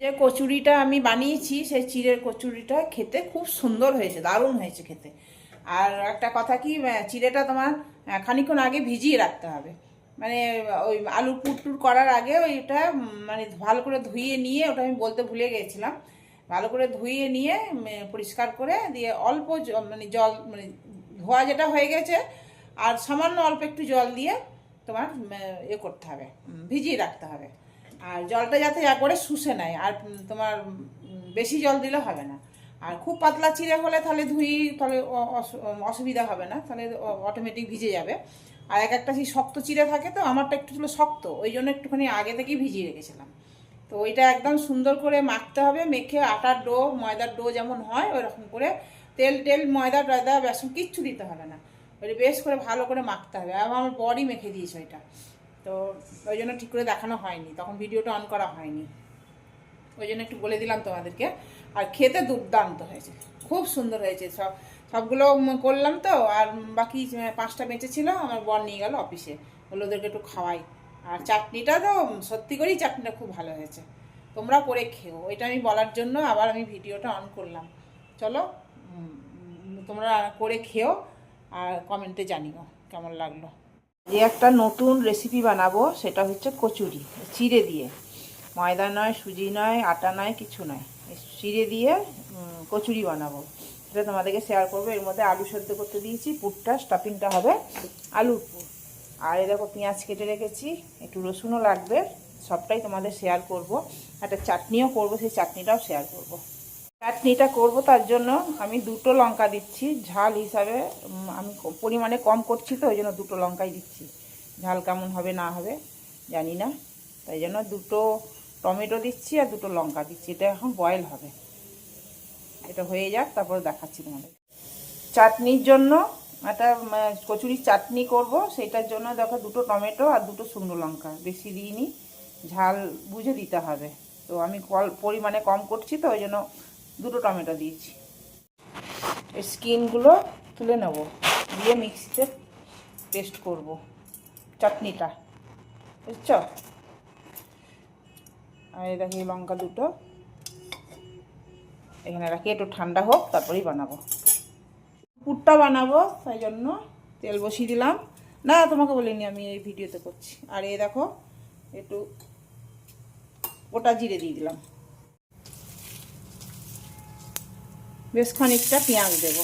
যে কচুরিটা আমি বানিয়েছি সেই চিড়ের কচুরিটা খেতে খুব সুন্দর হয়েছে দারুণ হয়েছে খেতে। আর একটা কথা কি চিড়েটা তোমার আহ, খানিকক্ষণ আগে ভিজিয়ে রাখতে হবে। মানে ওই আলু পুরটুর করার আগে ওইটা মানে ভালো করে ধুয়ে নিয়ে ওটা আমি বলতে ভুলে গেছিলাম। ভালো করে ধুয়ে নিয়ে পরিষ্কার করে দিয়ে অল্প মানে জল মানে ধোয়া যেটা হয়ে গেছে আর সামান্য অল্প একটু জল দিয়ে তোমার এ করতে হবে ভিজিয়ে রাখতে হবে। আর জলটা যাতে একবারে শুষে নেয়, আর তোমার বেশি জল দিলে হবে না। আর খুব পাতলা চিড়ে হলে তাহলে ধুই, তাহলে অসুবিধা হবে না, তাহলে অটোমেটিক ভিজে যাবে। আর এক একটা সেই শক্ত চিড়ে থাকে তো, আমারটা একটু ছিল শক্ত, ওই জন্য একটুখানি আগে থেকেই ভিজিয়ে রেখেছিলাম। তো ওইটা একদম সুন্দর করে মাখতে হবে, মেখে আটার ডো, ময়দার ডো যেমন হয়, ওইরকম করে তেল টেল ময়দা, টয়দা, বেসন কিচ্ছু দিতে হবে না। ওইটা বেশ করে ভালো করে মাখতে হবে, আর আমার বডি মেখে দিয়েছে ওইটা। তো ওই জন্য ঠিক করে দেখানো হয়নি। তখন ভিডিওটা অন করা হয়নি। ওই জন্য একটু বলে দিলাম তোমাদেরকে। আর খেতে দুর্দান্ত হয়েছে। খুব সুন্দর হয়েছে। সব, সবগুলো করলাম তো, আর বাকি পাঁচটা বেঁচে ছিল আমার বর নিয়ে গেল অফিসে। বলল ওদেরকে একটু খাওয়াই। আর চাটনিটা তো সত্যি করেই চাটনিটা খুব ভালো হয়েছে। তোমরা করে খেও। এটা আমি বলার জন্য আবার আমি ভিডিওটা অন করলাম। চলো তোমরা করে খেও। আর কমেন্টে জানিও কেমন লাগল। যে একটা নতুন রেসিপি বানাবো, সেটা হচ্ছে কচুরি, চিড়ে দিয়ে। ময়দা নয়, সুজি নয়, আটা নয়, কিছু নয়। চিড়ে দিয়ে কচুরি বানাবো। সেটা তোমাদেরকে শেয়ার করব। এর মধ্যে আলু সেদ্ধ করতে দিয়েছি। পুরটা স্টাফিংটা হবে আলুর পুর। আর এই দেখো, পেঁয়াজ কেটে রেখেছি। একটু রসুনও লাগবে। সবটাই তোমাদের শেয়ার করব। একটা চাটনিও করব। সেই চাটনিটাও শেয়ার করব। চাটনিটা করব, তার জন্য আমি দুটো লঙ্কা দিচ্ছি। ঝাল হিসাবে আমি পরিমাণে কম করছি তো, ওই জন্য দুটো লঙ্কাই দিচ্ছি। ঝাল কেমন হবে, না হবে, জানি না। তাই জন্য দুটো টমেটো দিচ্ছি আর দুটো লঙ্কা দিচ্ছি। এটা এখন বয়েল হবে। এটা হয়ে যাক, তারপর দেখাচ্ছি তোমাদের। চাটনির জন্য একটা কচুরির চাটনি করব। সেটার জন্য দেখো দুটো টমেটো আর দুটো শুকনো লঙ্কা। বেশি দিইনি। ঝাল বুঝে দিতে হবে। তো আমি কল পরিমাণে কম করছি তো, ওই জন্য দুটো টমেটো দিয়েছি। এই স্কিনগুলো তুলে নেব। দিয়ে মিক্সিতে পেস্ট করব। চাটনিটা। বুঝছ? আর দেখি লঙ্কা দুটো। এখানে রাখি, একটু ঠান্ডা হোক, তারপরেই বানাবো। পুরটা বানাবো, তাই জন্য তেল বসিয়ে দিলাম। না, তোমাকে বলিনি আমি এই ভিডিওতে করছি। আর এ দেখো, একটু গোটা জিরে দিয়ে দিলাম। বেশ খানিকটা পেঁয়াজ দেবো।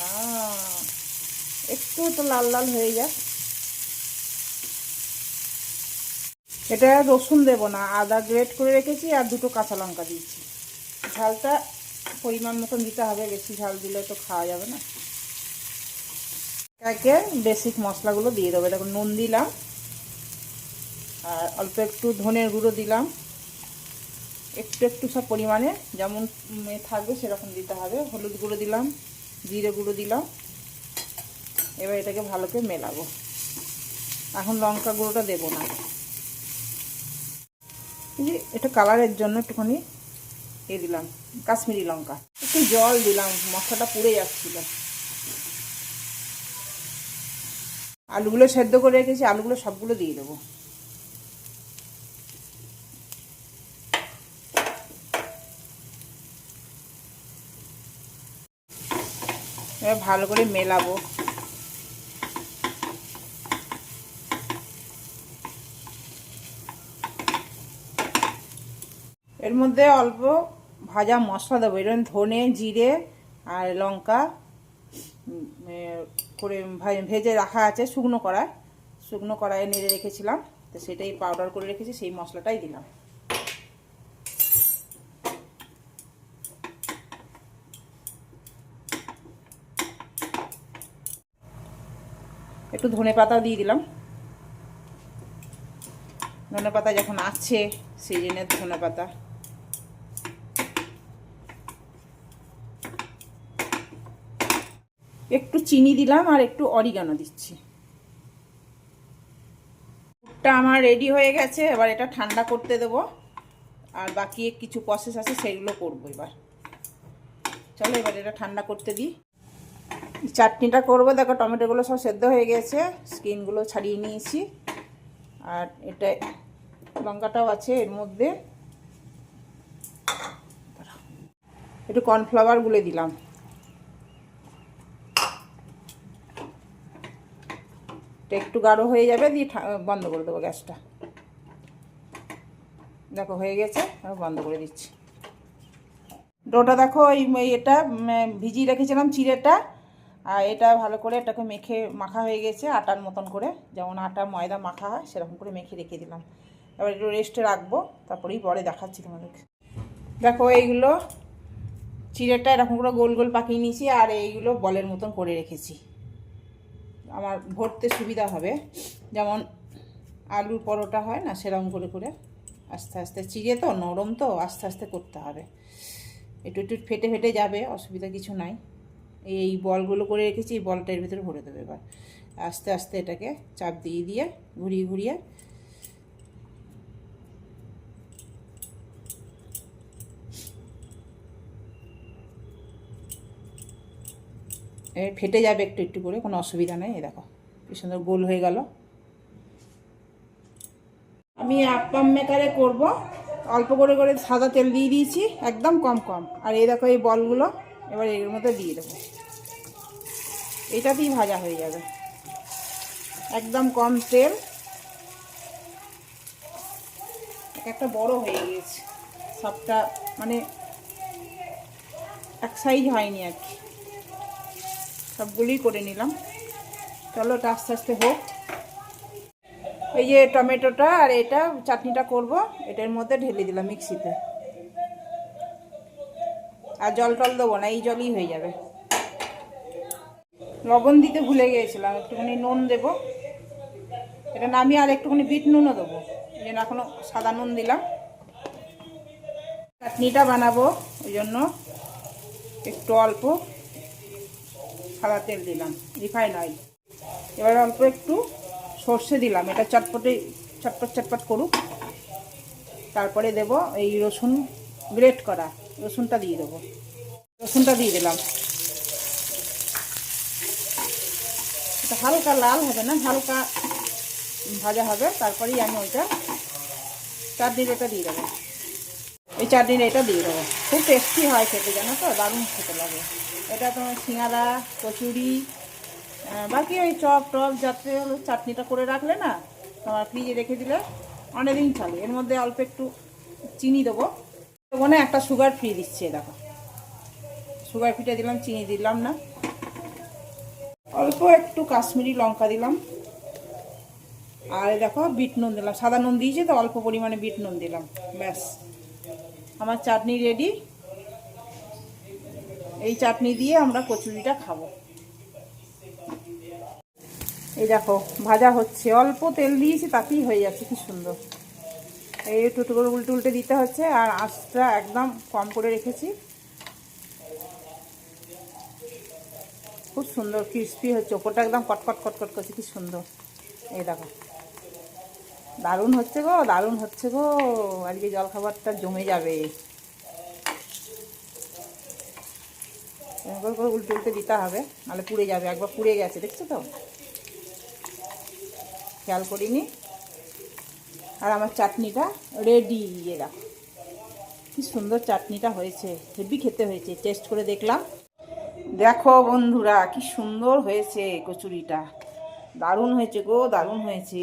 না একটু তো লাল লাল হয়ে যাক। এটা রসুন দেবো না, আদা গ্রেট করে রেখেছি আর দুটো কাঁচা লঙ্কা দিয়েছি। ঝালটা পরিমাণ মতন দিতে হবে, বেশি ঝাল দিলে তো খাওয়া যাবে না। বেসিক মশলাগুলো দিয়ে দেবো। দেখো, নুন দিলাম। আর অল্প একটু ধনের গুঁড়ো দিলাম। একটু একটু সব পরিমাণে, যেমন থাকবে সেরকম দিতে হবে। হলুদ গুঁড়ো দিলাম, জিরে গুঁড়ো দিলাম। এবার এটাকে ভালো করে মেলাবো। এখন লঙ্কা গুঁড়োটা দেবো না। এটা কালারের জন্য একটুখানি এ দিলাম, কাশ্মীরি লঙ্কা। একটু জল দিলাম, মশলাটা পুড়ে যাচ্ছিল। আলুগুলো সেদ্ধ করে রেখেছি, আলুগুলো সবগুলো দিয়ে দেবো। এবার ভালো করে মেলাবো। এর মধ্যে অল্প ভাজা মশলা দেবো। এরকম ধনে, জিরে আর লঙ্কা করে ভেজে রাখা আছে শুকনো কড়ায় শুকনো কড়াইয়ে নেড়ে রেখেছিলাম। তো সেটাই পাউডার করে রেখেছি, সেই মশলাটাই দিলাম। একটু ধনে পাতাও দিয়ে দিলাম। ধনে পাতা যখন আছে সিজনের ধনে পাতা। একটু চিনি দিলাম আর একটু অরিগানো দিচ্ছি। পুরটা আমার রেডি হয়ে গেছে, এবার এটা ঠান্ডা করতে দেব। আর বাকি কিছু প্রসেস আছে, সেগুলো করব এবার। চলো এবার এটা ঠান্ডা করতে দিই। চাটনিটা করব। দেখো, টমেটোগুলো সব সেদ্ধ হয়ে গেছে। স্কিনগুলো ছাড়িয়ে নিয়েছি। আর এটা লঙ্কাটাও আছে এর মধ্যে। একটু কর্নফ্লাওয়ার গুলে দিলাম। একটু গাঢ় হয়ে যাবে, দিয়ে বন্ধ করে দেবো গ্যাসটা। দেখো, হয়ে গেছে বন্ধ করে দিচ্ছি। ডোটা দেখো, এই এটা ভিজিয়ে রেখেছিলাম চিড়েটা। আর এটা ভালো করে এটাকে মেখে মাখা হয়ে গেছে আটার মতন করে। যেমন আটা, ময়দা মাখা হয়, সেরকম করে মেখে রেখে দিলাম। এবার একটু রেস্টে রাখব, তারপরেই পরে দেখাচ্ছি তোমাদেরকে। দেখো, এইগুলো চিড়েটা এরকম করে গোল গোল পাকিয়ে নিয়েছি আর এইগুলো বলের মতন করে রেখেছি। আমার ভরতে সুবিধা হবে। যেমন আলুর পরোটা হয় না, সেরকম করে করে। আস্তে আস্তে চিড়ে তো, নরম তো, আস্তে আস্তে করতে হবে। একটু একটু ফেটে ফেটে যাবে, অসুবিধা কিছু নাই। এই বলগুলো করে রেখেছি, এই বলটা এর ভিতরে ভরে দেবে এবার। আস্তে আস্তে এটাকে চাপ দিয়ে দিয়ে ঘুরিয়ে ঘুরিয়ে ফেটে যাবে একটু একটু করে, কোনো অসুবিধা নেই দেখো, কি সুন্দর গোল হয়ে গেল। আমি আপ্পাম মেকারে করব, অল্প করে করে সাদা তেল দিয়ে দিয়েছি, একদম কম কম। আর এই দেখো এই বলগুলো, এবার এর মধ্যে দিয়ে দেবো। এটাতেই ভাজা হয়ে যাবে। একদম কম তেল। এক একটা বড় হয়ে গিয়েছে। সবটা মানে এক সাইজ হয়নি আর কি। সবগুলোই করে নিলাম। চলো ওটা আস্তে আস্তে হোক। এই যে টমেটোটা আর এটা চাটনিটা করব। এটার মধ্যে ঢেলে দিলাম মিক্সিতে। আর জল টল দেবো না, এই জলই হয়ে যাবে। লবণ দিতে ভুলে গিয়েছিলাম, একটুখানি নুন দেব। এটা নামিয়ে আর একটুখানি বিট নুনও দেবো। জন্য এখনও সাদা নুন দিলাম। চাটনিটা বানাবো ওই জন্য একটু অল্প সাদা তেল দিলাম, রিফাইন অয়েল। এবার অল্প একটু সর্ষে দিলাম, এটা চটপটে, চটপট চটপট করুক। তারপরে দেব এই রসুন গ্রেট করা, রসুনটা দিয়ে দেবো। রসুনটা দিয়ে দিলাম। হালকা লাল হবে না, হালকা ভাজা হবে, তারপরেই আমি ওইটা চাটনির এটা দিয়ে দেবো। এই চাটনির এটা দিয়ে দেবো। খুব টেস্টি হয় খেতে, জানো তো? দারুণ খেতে লাগে। এটা তোমার সিঙ্গারা, কচুরি বাকি ওই চপ টপ যাতে হলো চাটনিটা করে রাখলে না, তোমার ফ্রিজে রেখে দিলে অনেকদিন চলে। এর মধ্যে অল্প একটু চিনি দেবো। ওখানে একটা সুগার ফ্রি দিচ্ছে দেখো। সুগার ফ্রিটা দিলাম, চিনি দিলাম না। অল্প একটু কাশ্মীরি লঙ্কা দিলাম। আর দেখো, বিট নুন দিলাম। সাদা নুন দিয়েছি তো, অল্প পরিমাণে বিট নুন দিলাম। ব্যাস। আমার চাটনি রেডি এই চাটনি দিয়ে আমরা কচুরিটা খাব। এই দেখো, ভাজা হচ্ছে। অল্প তেল দিয়েছি, তাতেই হয়ে যাচ্ছে। কি সুন্দর। এই টুটু করে উল্টে উল্টে দিতে হচ্ছে, আর আঁচটা একদম কম করে রেখেছি। খুব সুন্দর ক্রিস্পি হচ্ছে ওপরটা একদম কটকট কটকট করছে, কি সুন্দর। এই দেখো। দারুণ হচ্ছে গো, দারুণ হচ্ছে গো। আজকে জলখাবারটা জমে যাবে। এরকম করে উল্টে উল্টে দিতে হবে, নাহলে পুড়ে যাবে, একবার পুড়ে গেছে, দেখছ তো? খেয়াল করিনি? আর আমার চাটনিটা রেডি দেখো। কি সুন্দর চাটনিটা হয়েছে, হেভি খেতে হয়েছে টেস্ট করে দেখলাম। দেখো বন্ধুরা কি সুন্দর হয়েছে কচুরিটা। দারুণ হয়েছে গো দারুণ হয়েছে।